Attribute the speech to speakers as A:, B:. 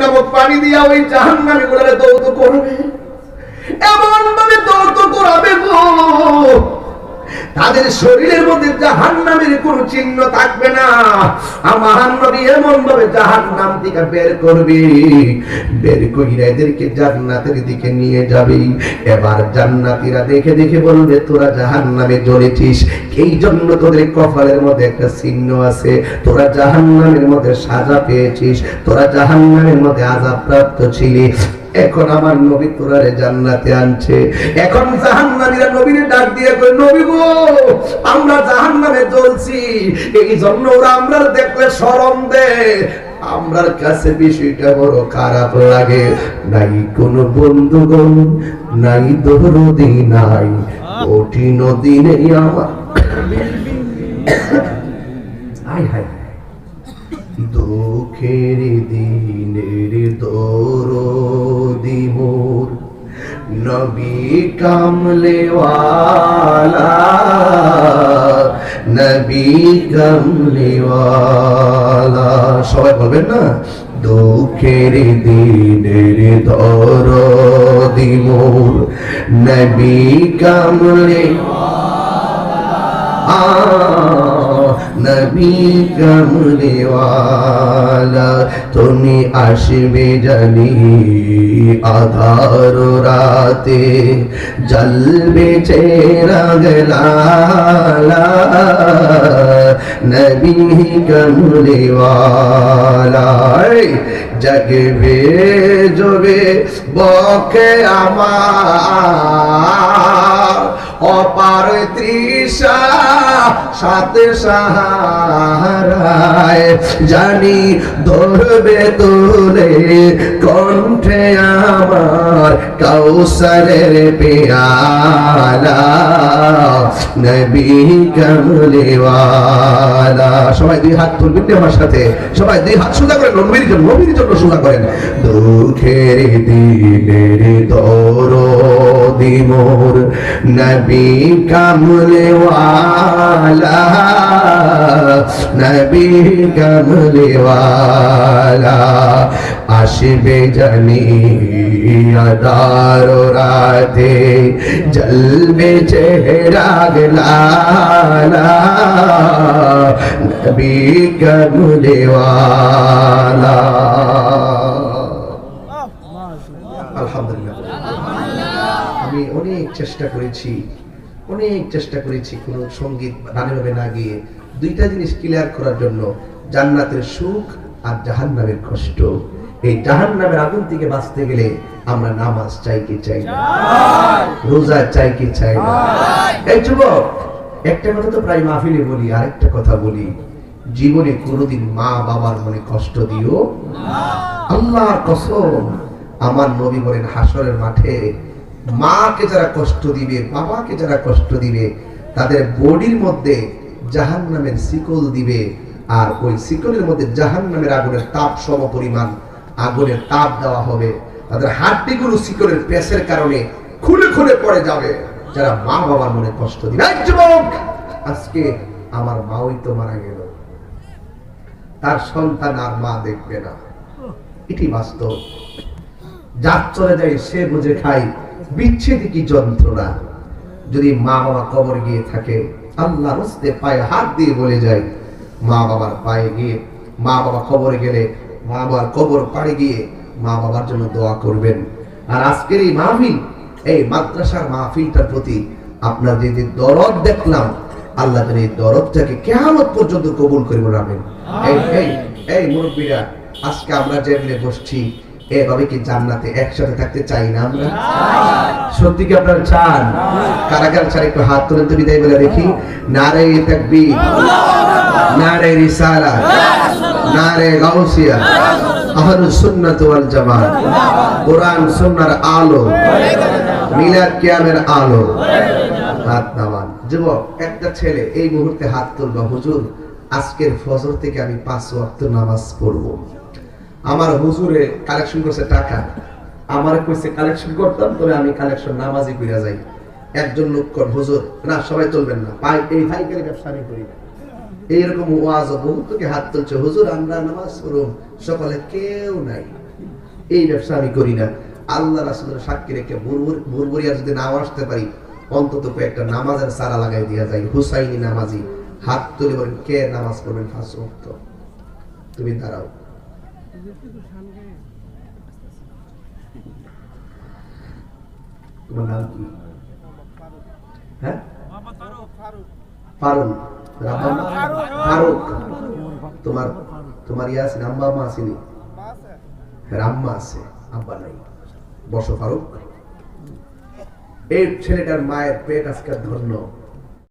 A: নামক পানি দিয়া ওই জাহান নামে গুলারে দৌত করবে। এমন ভাবে দৌত করাবে গো। তাদের শরীরের মধ্যে জাহান নামের কোন চিহ্ন থাকবে না। আমার নবী এমন ভাবে জাহান নাম থেকে বের করবে। বের কইরা এদেরকে জান্নাতের দিকে নিয়ে যাবে। এবার জান্নাতীরা দেখে দেখে বলবে, তোরা জাহান নামে জ্বলেছিস। এই জন্য তোদের কপালের মধ্যে একটা চিহ্ন আছে। তোরা জাহান নামের মধ্যে সাজা পেয়েছিস। তোরা জাহান নামের মধ্যে আজাব প্রাপ্ত ছিলি। এখন আমার নবী তোরারে জান্নাতে আনছে। এখন জাহান্নামীরা নবীরে ডাক দিয়ে কই নবী গো, আমরা জাহান্নামে জ্বলছি। এই জন্য ওরা আমরা দেখলে শরম দে আমরার কাছে বিষয়টা বড় খারাপ লাগে। নাই কোন বন্ধুগণ, নাই দরদি নাই কঠিন দিনে আমার আয় হায় দুঃখের দিনের মোর নবী কামলেওয়ালা নবী কামলেওয়ালা। সবাই বলবেন না দুঃখের দিনের ধর দিমোর নবী কামলে নবী কমলিওয়ালা তুমি আসবে জানি আধার রাতে। জলবে চেরা গলালা, নবী কমলিওয়ালা জগবে জবে বকে আমার। অপার তৃষা সাথে সাহারায় জানি ধরবে তোলে কণ্ঠে আমার কাউসারের পেয়ালা। নবী কমলেওয়ালা। সবাই দুই হাত তুলবেন আমার সাথে। সবাই দুই হাত সোজা করেন নবীর জন্য নবীর জন্য সোজা করেন। দুঃখের দিনের দরদি মোর নবী কমলেওয়ালা নবী কমলেওয়ালা আসবে জানি আদার রাতে জলবে চেহারা গলালা নবী কমলেওয়ালা। আলহামদুলিল্লাহ। আমি অনেক চেষ্টা করেছি অনেক চেষ্টা করেছি কোন সংগীত রানেভাবে না গিয়ে দুইটা জিনিস ক্লিয়ার করার জন্য জান্নাতের সুখ আর জাহান্নামের কষ্ট। এই জাহান্নামের আগুন থেকে বাঁচতে গেলে আমরা নামাজ চাই কি চাই না? রোজা চাই কি চাই না? এই যুবক একটা কথা তো প্রায় মাহফিলে বলি আরেকটা কথা বলি। জীবনে কোনোদিন মা বাবার মনে কষ্ট দিও আল্লাহর কসম আমার নবী বলেন হাসরের মাঠে মাকে যারা কষ্ট দিবে, বাবাকে যারা কষ্ট দিবে, তাদের বডির মধ্যে জাহান নামের শিকল দিবে আর ওই শিকলের মধ্যে জাহান নামের আগুনের তাপ সম পরিমাণ আগুনের তাপ দেওয়া হবে। তাদের হাড্ডিগুলো শিকলের পেশের কারণে খুলে খুলে পড়ে যাবে। যারা মা বাবার মনে কষ্ট দিবে আজকে আমার মাওই তো মারা গেল। তার সন্তান আর মা দেখবে না। এটি বাস্তব। যার চলে যায় সে বুঝে খায় বিচ্ছেদি কি যন্ত্রণা? যদি মা বাবা কবর গিয়ে থাকে, আল্লাহ রস্তে পায়ে হাত দিয়ে বলে যায় মা বাবার পায়ে গিয়ে মা বাবা কবরে গেলে মা বাবার কবর পাড়ে গিয়ে মা বাবার জন্য দোয়া করবেন। আর আজকের এই মাহফিল, এই মাদ্রাসার মাহফিলটার প্রতি আপনার যে যে দরদ দেখলাম, আল্লাহ এই দরদটাকে কেমন পর্যন্ত কবুল করে এই এই মুরব্বীরা, আজকে আমরা যেমনে বসছি এভাবে কি জান্নাতে একসাথে থাকতে চাই না আমরা? সত্যি কি আপনারা চান? কারাগার ছাড়া একটু হাত তুলে তো বিদায় বলে দেখি নারে তাকবীর নারে রিসালা নারে গাউসিয়া আহলুস সুন্নাত ওয়াল জামাত কোরআন সুন্নাহর আলো মিলাদ কিয়ামের আলো। হাত নামান। যুবক একটা ছেলে এই মুহূর্তে হাত তুলবা হুজুর আজকের ফজর থেকে আমি পাঁচ ওয়াক্ত নামাজ পড়ব। আমার হুজুরে কালেকশন করছে টাকা। আমার কইছে কালেকশন করতাম তবে আমি কালেকশন নামাজি কইরা যাই। একজন লোক কর, হুজুর, না, সবাই চলবেন না। ভাই, এই ভাইকারি ব্যবসা আমি করি। এইরকম ওয়াজ বহুত লোকে হাত তুলছে। হুজুর, আমরা নামাজ পড়ুন সকালে কেউ নাই। এই ব্যবসা আমি করি না। আল্লাহ রাসুলের সাক্ষী রেখে বুরবুরিয়া যদি নাও আসতে পারি, অন্তত কয়েকটা নামাজের সারা লাগাই দিয়া যায় হুসাইনি নামাজি। হাত তুলে বলেন, কে নামাজ পড়বেন? ফাঁস তুমি দাঁড়াও। তোমার তোমার ইয়া আছে আম্মা মা আসেনি আছে আব্বা নাই বসো ছেলেটার মায়ের পেট আজকে ধন্য।